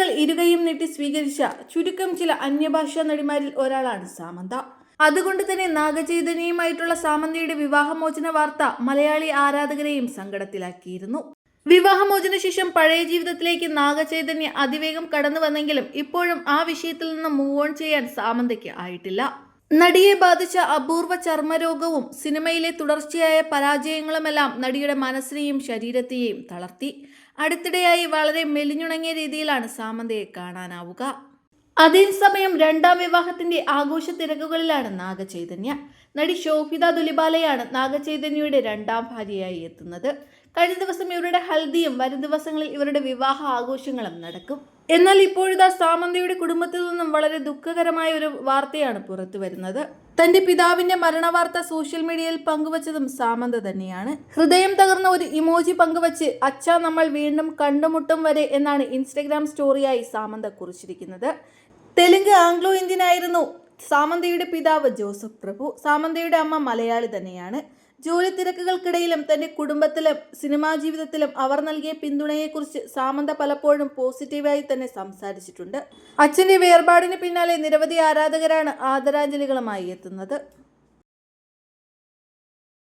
മലയാളികൾ ഇരുകയും നീട്ടി സ്വീകരിച്ച ചുരുക്കം ചില അന്യഭാഷാ നടിമാരിൽ ഒരാളാണ് സാമന്ത. അതുകൊണ്ട് തന്നെ നാഗചൈതന്യയുമായിട്ടുള്ള സാമന്തയുടെ വിവാഹമോചന വാർത്ത മലയാളി ആരാധകരെയും സങ്കടത്തിലാക്കിയിരുന്നു. വിവാഹമോചന ശേഷം പഴയ ജീവിതത്തിലേക്ക് നാഗചൈതന്യ അതിവേഗം കടന്നു വന്നെങ്കിലും ഇപ്പോഴും ആ വിഷയത്തിൽ നിന്ന് മൂവ് ഓൺ ചെയ്യാൻ സാമന്തയ്ക്ക് ആയിട്ടില്ല. നടിയെ ബാധിച്ച അപൂർവ ചർമ്മരോഗവും സിനിമയിലെ തുടർച്ചയായ പരാജയങ്ങളുമെല്ലാം നടിയുടെ മനസ്സിനെയും ശരീരത്തെയും തളർത്തി. അടുത്തിടെയായി വളരെ മെലിഞ്ഞുണങ്ങിയ രീതിയിലാണ് സാമന്തയെ കാണാനാവുക. അതേസമയം രണ്ടാം വിവാഹത്തിന്റെ ആഘോഷ തിരക്കുകളിലാണ് നാഗചൈതന്യ. നടി ശോഭിത ദുലിബാലയാണ് നാഗചൈതന്യയുടെ രണ്ടാം ഭാര്യയായി എത്തുന്നത്. കഴിഞ്ഞ ദിവസം ഇവരുടെ ഹൽദിയും വരും ദിവസങ്ങളിൽ ഇവരുടെ വിവാഹ ആഘോഷങ്ങളും നടക്കും. എന്നാൽ ഇപ്പോഴിതാ സാമന്തയുടെ കുടുംബത്തിൽ വളരെ ദുഃഖകരമായ ഒരു വാർത്തയാണ് പുറത്തു വരുന്നത്. തന്റെ പിതാവിന്റെ മരണവാർത്ത സോഷ്യൽ മീഡിയയിൽ പങ്കുവച്ചതും സാമന്ത തന്നെയാണ്. ഹൃദയം തകർന്ന ഒരു ഇമോജി പങ്കുവച്ച് അച്ഛ നമ്മൾ വീണ്ടും കണ്ടുമുട്ടും വരെ എന്നാണ് ഇൻസ്റ്റഗ്രാം സ്റ്റോറിയായി സാമന്ത കുറിച്ചിരിക്കുന്നത്. തെലുങ്ക് ആംഗ്ലോ ഇന്ത്യൻ ആയിരുന്നു സാമന്തയുടെ പിതാവ് ജോസഫ് പ്രഭു സാമന്തയുടെ അമ്മ മലയാളി തന്നെയാണ്. ജോലി തിരക്കുകൾക്കിടയിലും തന്റെ കുടുംബത്തിലും സിനിമാ ജീവിതത്തിലും അവർ നൽകിയ പിന്തുണയെക്കുറിച്ച് സാമന്ത പലപ്പോഴും പോസിറ്റീവായി തന്നെ സംസാരിച്ചിട്ടുണ്ട്. അച്ഛന്റെ വേർപാടിന് പിന്നാലെ നിരവധി ആരാധകരാണ് ആദരാഞ്ജലികളുമായി എത്തുന്നത്.